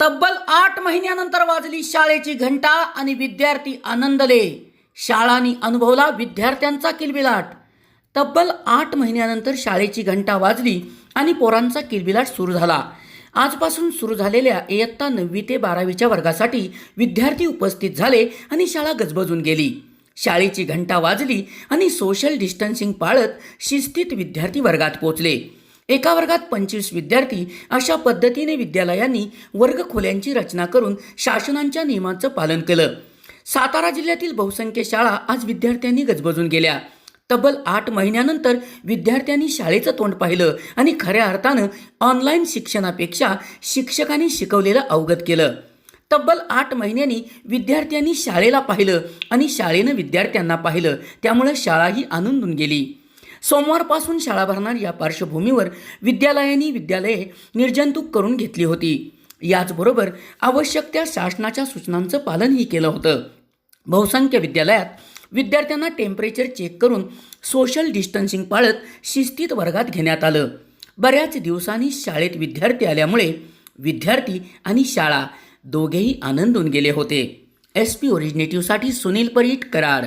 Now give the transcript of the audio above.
तब्बल आठ महिन्यानंतर वाजली शाळेची घंटा आणि विद्यार्थी आनंदले. शाळांनी अनुभवला विद्यार्थ्यांचा किलबिलाट. तब्बल आठ महिन्यानंतर शाळेची घंटा वाजली आणि पोरांचा किलबिलाट सुरू झाला. आजपासून सुरू झालेल्या इयत्ता नववी ते बारावीच्या वर्गासाठी विद्यार्थी उपस्थित झाले आणि शाळा गजबजून गेली. शाळेची घंटा वाजली आणि सोशल डिस्टन्सिंग पाळत शिस्तीत विद्यार्थी वर्गात पोचले. एका वर्गात पंचवीस विद्यार्थी अशा पद्धतीने विद्यालयांनी वर्गखोल्यांची रचना करून शासनांच्या नियमांचं पालन केलं. सातारा जिल्ह्यातील बहुसंख्य शाळा आज विद्यार्थ्यांनी गजबजून गेल्या. तब्बल आठ महिन्यानंतर विद्यार्थ्यांनी शाळेचं तोंड पाहिलं आणि खऱ्या अर्थानं ऑनलाईन शिक्षणापेक्षा शिक्षकांनी शिकवलेलं अवगत केलं. तब्बल आठ महिन्यांनी विद्यार्थ्यांनी शाळेला पाहिलं आणि शाळेनं विद्यार्थ्यांना पाहिलं. त्यामुळं शाळाही आनंदून गेली. सोमवारपासून शाळा भरणार या पार्श्वभूमीवर विद्यालयांनी विद्यालये निर्जंतुक करून घेतली होती. याचबरोबर आवश्यक त्या शासनाच्या सूचनांचं पालनही केलं होतं. बहुसंख्य विद्यालयात विद्यार्थ्यांना टेम्परेचर चेक करून सोशल डिस्टन्सिंग पाळत शिस्तीत वर्गात घेण्यात आलं. बऱ्याच दिवसांनी शाळेत विद्यार्थी आल्यामुळे विद्यार्थी आणि शाळा दोघेही आनंदून गेले होते. एस पी ओरिजिनेटिव्हसाठी सुनील परीट कराड